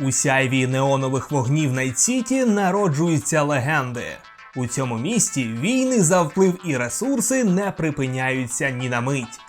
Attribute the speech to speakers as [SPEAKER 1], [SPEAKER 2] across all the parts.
[SPEAKER 1] У сяйві неонових вогнів Найт-Сіті народжуються легенди. У цьому місті війни за вплив і ресурси не припиняються ні на мить.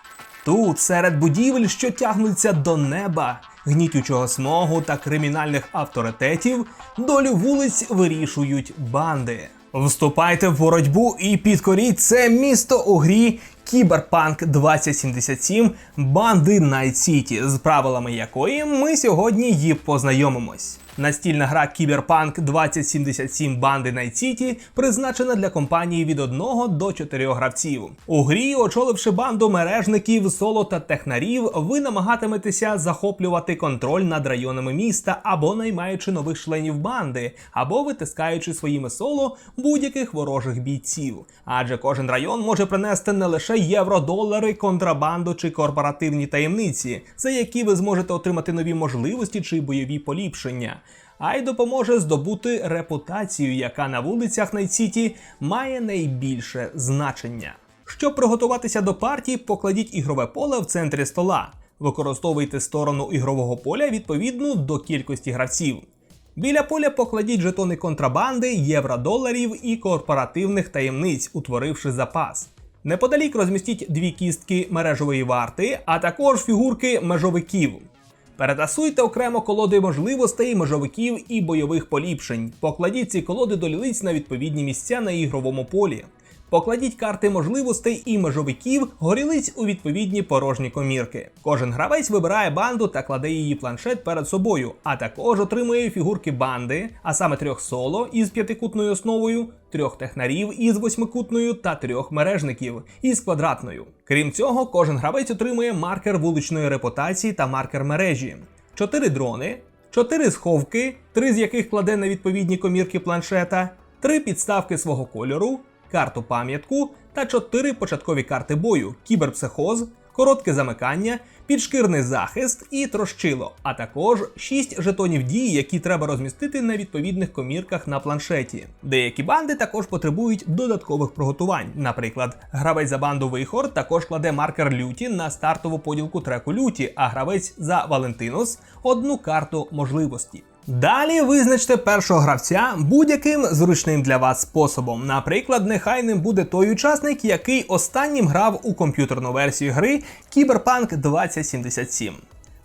[SPEAKER 1] Тут, серед будівель, що тягнуться до неба, гнітючого смогу та кримінальних авторитетів, долю вулиць вирішують банди. Вступайте в боротьбу і підкоріть це місто у грі Кіберпанк 2077 банди Найт Сіті, з правилами якої ми сьогодні її познайомимось. Настільна гра Кіберпанк 2077 банди Night City призначена для компанії від 1 до 4 гравців. У грі, очоливши банду мережників, соло та технарів, ви намагатиметеся захоплювати контроль над районами міста або наймаючи нових членів банди, або витискаючи своїми соло будь-яких ворожих бійців. Адже кожен район може принести не лише євро-долари, контрабанду чи корпоративні таємниці, за які ви зможете отримати нові можливості чи бойові поліпшення а й допоможе здобути репутацію, яка на вулицях Найт-Сіті має найбільше значення. Щоб приготуватися до партії, покладіть ігрове поле в центрі стола. Використовуйте сторону ігрового поля відповідну до кількості гравців. Біля поля покладіть жетони контрабанди, євро-доларів і корпоративних таємниць, утворивши запас. Неподалік розмістіть дві кістки мережової варти, а також фігурки межовиків. Перетасуйте окремо колоди можливостей, межовиків і бойових поліпшень. Покладіть ці колоди до лілиць на відповідні місця на ігровому полі. Покладіть карти можливостей і межовиків горілиць у відповідні порожні комірки. Кожен гравець вибирає банду та кладе її планшет перед собою, а також отримує фігурки банди, а саме трьох соло із п'ятикутною основою, трьох технарів із восьмикутною та трьох мережників із квадратною. Крім цього, кожен гравець отримує маркер вуличної репутації та маркер мережі, чотири дрони, чотири сховки, три з яких кладе на відповідні комірки планшета, три підставки свого кольору карту пам'ятку та чотири початкові карти бою: кіберпсихоз, коротке замикання, підшкірний захист і трощило, а також 6 жетонів дії, які треба розмістити на відповідних комірках на планшеті. Деякі банди також потребують додаткових приготувань. Наприклад, гравець за банду Вихор також кладе маркер люті на стартову поділку треку люті, а гравець за Валентинус одну карту можливості. Далі визначте першого гравця будь-яким зручним для вас способом. Наприклад, нехай ним буде той учасник, який останнім грав у комп'ютерну версію гри Cyberpunk 2077.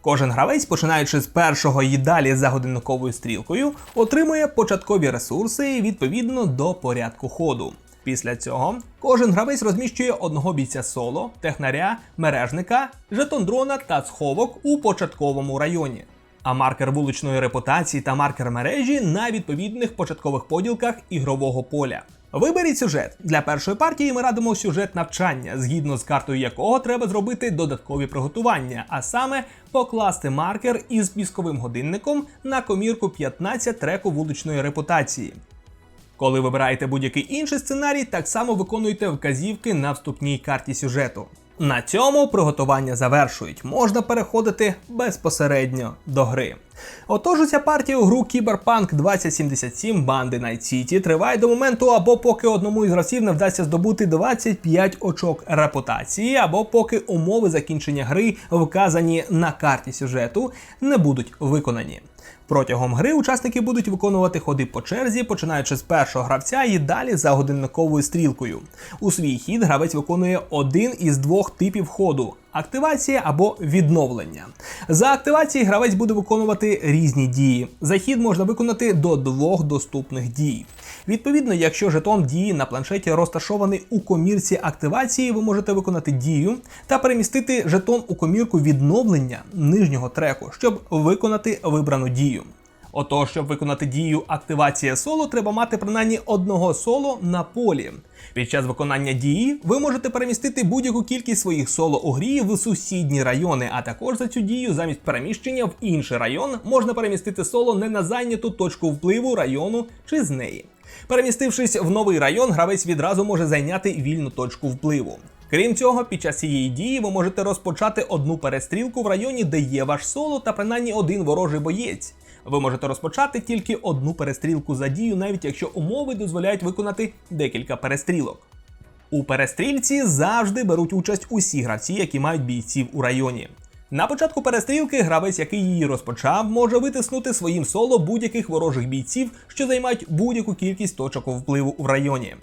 [SPEAKER 1] Кожен гравець, починаючи з першого і далі за годинниковою стрілкою, отримує початкові ресурси відповідно до порядку ходу. Після цього кожен гравець розміщує одного бійця соло, технаря, мережника, жетон дрона та сховок у початковому районі а маркер вуличної репутації та маркер мережі на відповідних початкових поділках ігрового поля. Виберіть сюжет. Для першої партії ми радимо сюжет навчання, згідно з картою якого треба зробити додаткові приготування, а саме покласти маркер із пісковим годинником на комірку 15 треку вуличної репутації. Коли вибираєте будь-який інший сценарій, так само виконуйте вказівки на вступній карті сюжету. На цьому приготування завершують. Можна переходити безпосередньо до гри. Отож, ця партія у гру Cyberpunk 2077 банди Night City триває до моменту, або поки одному із гравців не вдасться здобути 25 очок репутації, або поки умови закінчення гри, вказані на карті сюжету, не будуть виконані. Протягом гри учасники будуть виконувати ходи по черзі, починаючи з першого гравця і далі за годинниковою стрілкою. У свій хід гравець виконує один із двох типів ходу. Активація або відновлення. За активації гравець буде виконувати різні дії. За хід можна виконати до двох доступних дій. Відповідно, якщо жетон дії на планшеті розташований у комірці активації, ви можете виконати дію та перемістити жетон у комірку відновлення нижнього треку, щоб виконати вибрану дію. Отож, щоб виконати дію активація соло, треба мати принаймні одного соло на полі. Під час виконання дії ви можете перемістити будь-яку кількість своїх соло у грі в сусідні райони, а також за цю дію замість переміщення в інший район можна перемістити соло не на зайняту точку впливу району чи з неї. Перемістившись в новий район, гравець відразу може зайняти вільну точку впливу. Крім цього, під час цієї дії ви можете розпочати одну перестрілку в районі, де є ваш соло та принаймні один ворожий боєць. Ви можете розпочати тільки одну перестрілку за дію, навіть якщо умови дозволяють виконати декілька перестрілок. У перестрільці завжди беруть участь усі гравці, які мають бійців у районі. На початку перестрілки гравець, який її розпочав, може витиснути своїм соло будь-яких ворожих бійців, що займають будь-яку кількість точок впливу в районі.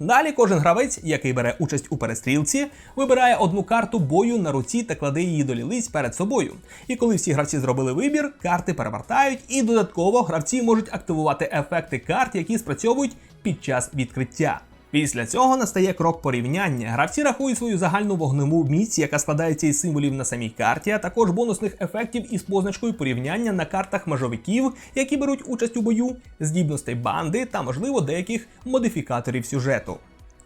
[SPEAKER 1] Далі кожен гравець, який бере участь у перестрілці, вибирає одну карту бою на руці та кладе її до лілиць перед собою. І коли всі гравці зробили вибір, карти перевертають, і додатково гравці можуть активувати ефекти карт, які спрацьовують під час відкриття. Після цього настає крок порівняння. Гравці рахують свою загальну вогневу міць, яка складається із символів на самій карті, а також бонусних ефектів із позначкою порівняння на картах межовиків, які беруть участь у бою, здібностей банди та, можливо, деяких модифікаторів сюжету.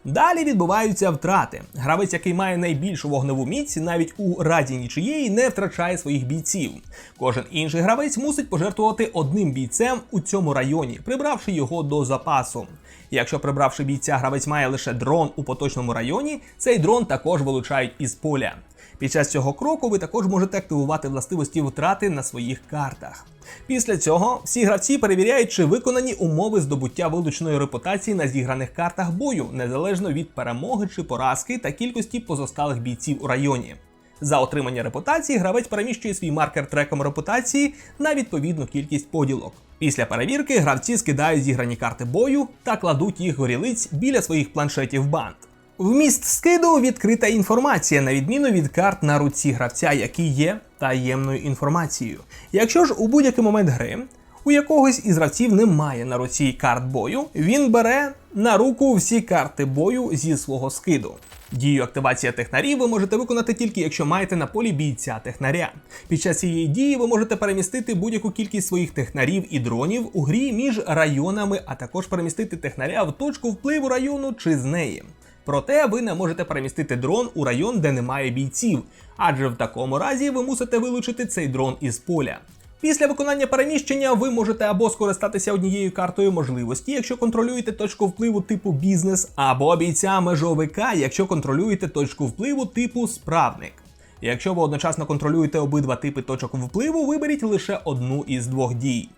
[SPEAKER 1] Далі відбуваються втрати. Гравець, який має найбільшу вогневу міць, навіть у раді нічиєї не втрачає своїх бійців. Кожен інший гравець мусить пожертвувати одним бійцем у цьому районі, прибравши його до запасу. Якщо прибравши бійця, гравець має лише дрон у поточному районі, цей дрон також вилучають із поля. Під час цього кроку ви також можете активувати властивості втрати на своїх картах. Після цього всі гравці перевіряють, чи виконані умови здобуття вилученої репутації на зіграних картах бою, незалежно від перемоги чи поразки та кількості позосталих бійців у районі. За отримання репутації гравець переміщує свій маркер треком репутації на відповідну кількість поділок. Після перевірки гравці скидають зіграні карти бою та кладуть їх горілиць біля своїх планшетів банд. Вміст скиду відкрита інформація, на відміну від карт на руці гравця, які є таємною інформацією. Якщо ж у будь-який момент гри у якогось із гравців немає на руці карт бою, він бере на руку всі карти бою зі свого скиду. Дію активація технарів ви можете виконати тільки якщо маєте на полі бійця технаря. Під час цієї дії ви можете перемістити будь-яку кількість своїх технарів і дронів у грі між районами, а також перемістити технаря в точку впливу району чи з неї. Проте ви не можете перемістити дрон у район, де немає бійців, адже в такому разі ви мусите вилучити цей дрон із поля. Після виконання переміщення ви можете або скористатися однією картою можливості, якщо контролюєте точку впливу типу бізнес, або бійця межовика, якщо контролюєте точку впливу типу справник. Якщо ви одночасно контролюєте обидва типи точок впливу, виберіть лише одну із двох дій.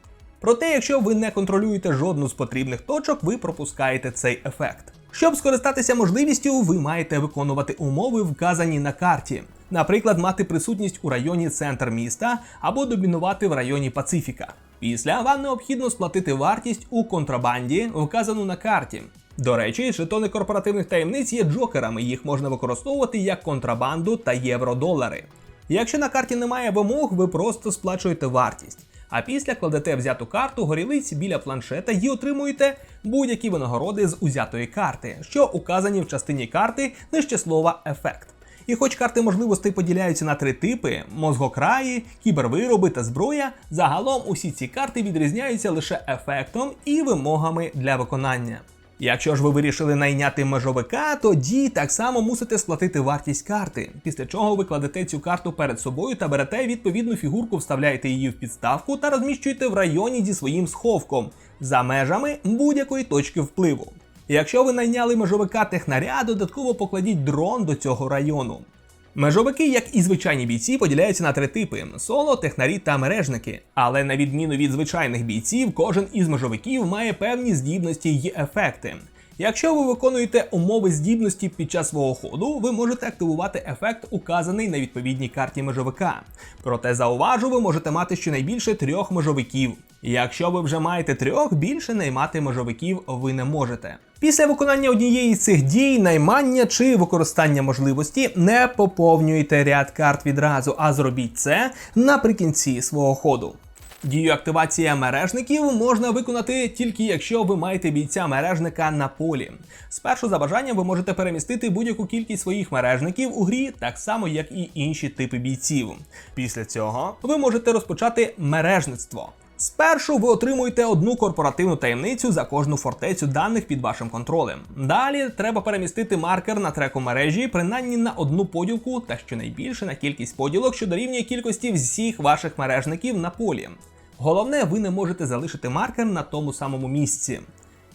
[SPEAKER 1] Проте, якщо ви не контролюєте жодну з потрібних точок, ви пропускаєте цей ефект. Щоб скористатися можливістю, ви маєте виконувати умови, вказані на карті. Наприклад, мати присутність у районі центр міста або домінувати в районі Пацифіка. Після вам необхідно сплатити вартість у контрабанді, вказану на карті. До речі, жетони корпоративних таємниць є джокерами, їх можна використовувати як контрабанду та євро-долари. Якщо на карті немає вимог, ви просто сплачуєте вартість. А після кладете взяту карту горілиць біля планшета і отримуєте будь-які винагороди з узятої карти, що указані в частині карти нижче слова ефект. І хоч карти можливостей поділяються на три типи: мозгокраї, кібервироби та зброя, загалом усі ці карти відрізняються лише ефектом і вимогами для виконання. Якщо ж ви вирішили найняти межовика, тоді так само мусите сплатити вартість карти, після чого ви кладете цю карту перед собою та берете відповідну фігурку, вставляєте її в підставку та розміщуєте в районі зі своїм сховком за межами будь-якої точки впливу. Якщо ви найняли межовика технаря, додатково покладіть дрон до цього району. Межовики, як і звичайні бійці, поділяються на три типи: соло, технарі та мережники. Але на відміну від звичайних бійців, кожен із межовиків має певні здібності й ефекти. Якщо ви виконуєте умови здібності під час свого ходу, ви можете активувати ефект, указаний на відповідній карті межовика. Проте зауважу, ви можете мати щонайбільше трьох межовиків. Якщо ви вже маєте трьох, більше наймати межовиків ви не можете. Після виконання однієї з цих дій, наймання чи використання можливості не поповнюйте ряд карт відразу, а зробіть це наприкінці свого ходу. Дію активація мережників можна виконати тільки якщо ви маєте бійця мережника на полі. Спершу за бажанням ви можете перемістити будь-яку кількість своїх мережників у грі, так само як і інші типи бійців. Після цього ви можете розпочати мережництво. Спершу ви отримуєте одну корпоративну таємницю за кожну фортецю даних під вашим контролем. Далі треба перемістити маркер на треку мережі, принаймні на одну поділку та щонайбільше на кількість поділок, що дорівнює кількості всіх ваших мережників на полі. Головне, ви не можете залишити маркер на тому самому місці.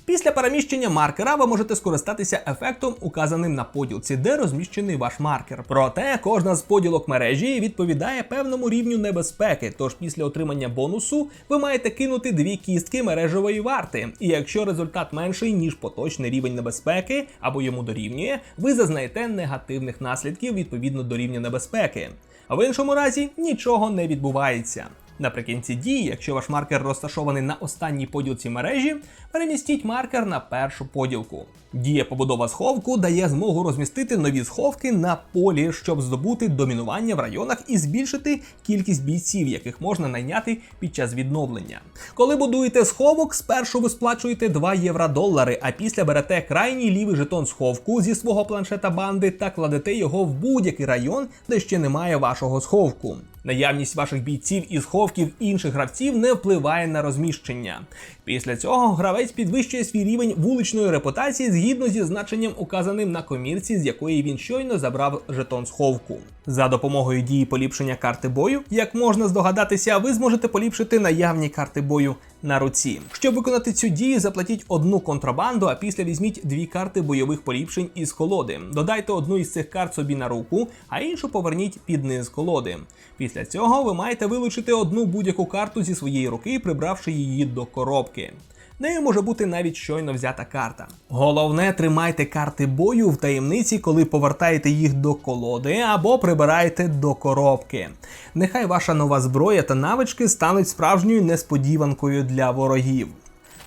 [SPEAKER 1] Після переміщення маркера ви можете скористатися ефектом, указаним на поділці, де розміщений ваш маркер. Проте кожна з поділок мережі відповідає певному рівню небезпеки. Тож після отримання бонусу ви маєте кинути дві кістки мережевої варти. І якщо результат менший ніж поточний рівень небезпеки або йому дорівнює, ви зазнаєте негативних наслідків відповідно до рівня небезпеки. А В іншому разі нічого не відбувається. Наприкінці дії, якщо ваш маркер розташований на останній поділці мережі, перемістіть маркер на першу поділку. Дія побудова сховку дає змогу розмістити нові сховки на полі, щоб здобути домінування в районах і збільшити кількість бійців, яких можна найняти під час відновлення. Коли будуєте сховок, спершу ви сплачуєте 2 євро-долари, а після берете крайній лівий жетон сховку зі свого планшета банди та кладете його в будь-який район, де ще немає вашого сховку. Наявність ваших бійців і сховків інших гравців не впливає на розміщення. Після цього гравець підвищує свій рівень вуличної репутації згідно зі значенням, указаним на комірці, з якої він щойно забрав жетон сховку. За допомогою дії поліпшення карти бою, як можна здогадатися, ви зможете поліпшити наявні карти бою на руці. Щоб виконати цю дію, заплатіть одну контрабанду, а після візьміть дві карти бойових поліпшень із колоди. Додайте одну із цих карт собі на руку, а іншу поверніть під низ колоди. Після цього ви маєте вилучити одну будь-яку карту зі своєї руки, прибравши її до коробки. Нею може бути навіть щойно взята карта. Головне, тримайте карти бою в таємниці, коли повертаєте їх до колоди або прибираєте до коробки. Нехай ваша нова зброя та навички стануть справжньою несподіванкою для ворогів.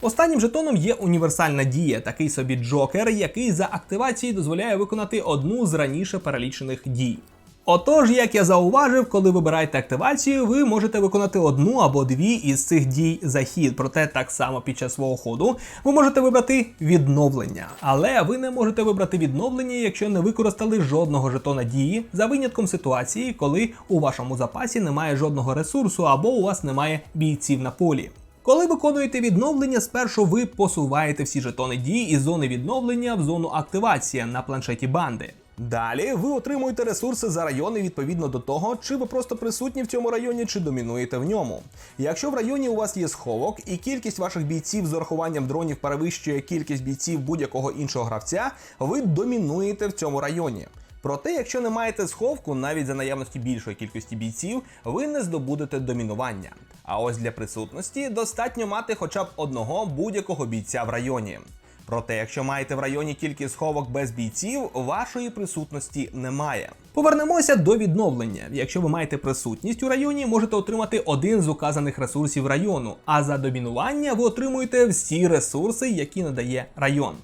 [SPEAKER 1] Останнім жетоном є універсальна дія, такий собі джокер, який за активацією дозволяє виконати одну з раніше перелічених дій. Отож, як я зауважив, коли вибираєте активацію, ви можете виконати одну або дві із цих дій за хід. Проте так само під час свого ходу ви можете вибрати відновлення. Але ви не можете вибрати відновлення, якщо не використали жодного жетона дії, за винятком ситуації, коли у вашому запасі немає жодного ресурсу або у вас немає бійців на полі. Коли виконуєте відновлення, спершу ви посуваєте всі жетони дії із зони відновлення в зону активація на планшеті банди. Далі ви отримуєте ресурси за райони відповідно до того, чи ви просто присутні в цьому районі, чи домінуєте в ньому. Якщо в районі у вас є сховок і кількість ваших бійців з урахуванням дронів перевищує кількість бійців будь-якого іншого гравця, ви домінуєте в цьому районі. Проте, якщо не маєте сховку, навіть за наявності більшої кількості бійців, ви не здобудете домінування. А ось для присутності достатньо мати хоча б одного будь-якого бійця в районі. Проте, якщо маєте в районі тільки сховок без бійців, вашої присутності немає. Повернемося до відновлення. Якщо ви маєте присутність у районі, можете отримати один з указаних ресурсів району, а за домінування ви отримуєте всі ресурси, які надає район.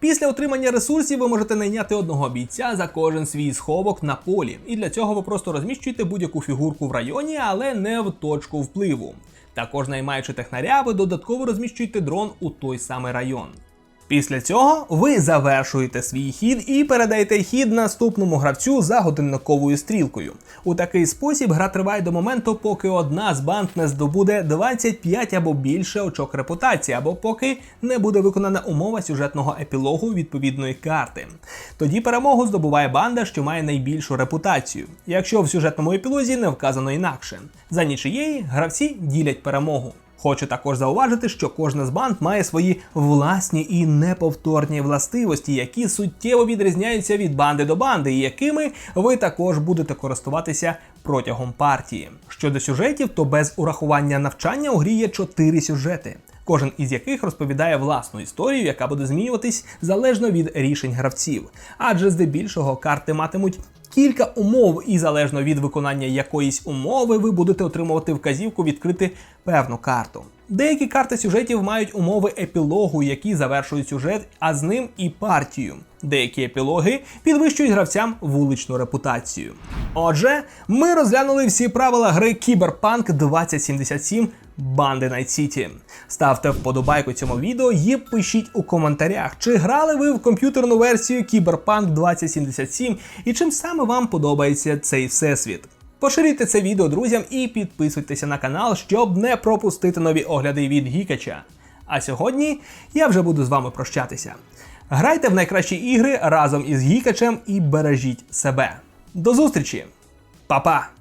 [SPEAKER 1] Після отримання ресурсів ви можете найняти одного бійця за кожен свій сховок на полі, і для цього ви просто розміщуєте будь-яку фігурку в районі, але не в точку впливу. Також наймаючи технаря, ви додатково розміщуєте дрон у той самий район. Після цього ви завершуєте свій хід і передаєте хід наступному гравцю за годинниковою стрілкою. У такий спосіб гра триває до моменту, поки одна з банд не здобуде 25 або більше очок репутації, або поки не буде виконана умова сюжетного епілогу відповідної карти. Тоді перемогу здобуває банда, що має найбільшу репутацію. Якщо в сюжетному епілозі не вказано інакше, за нічиєї гравці ділять перемогу. Хочу також зауважити, що кожна з банд має свої власні і неповторні властивості, які суттєво відрізняються від банди до банди, і якими ви також будете користуватися протягом партії. Щодо сюжетів, то без урахування навчання у грі є чотири сюжети. Кожен із яких розповідає власну історію, яка буде змінюватись залежно від рішень гравців. Адже здебільшого карти матимуть кілька умов, і залежно від виконання якоїсь умови, ви будете отримувати вказівку відкрити певну карту. Деякі карти сюжетів мають умови епілогу, які завершують сюжет, а з ним і партію. Деякі епілоги підвищують гравцям вуличну репутацію. Отже, ми розглянули всі правила гри Cyberpunk 2077 Банди Night City. Ставте вподобайку цьому відео і пишіть у коментарях, чи грали ви в комп'ютерну версію Cyberpunk 2077 і чим саме вам подобається цей всесвіт. Поширюйте це відео друзям і підписуйтеся на канал, щоб не пропустити нові огляди від Гікача. А сьогодні я вже буду з вами прощатися. Грайте в найкращі ігри разом із Гікачем і бережіть себе. До зустрічі! Па-па!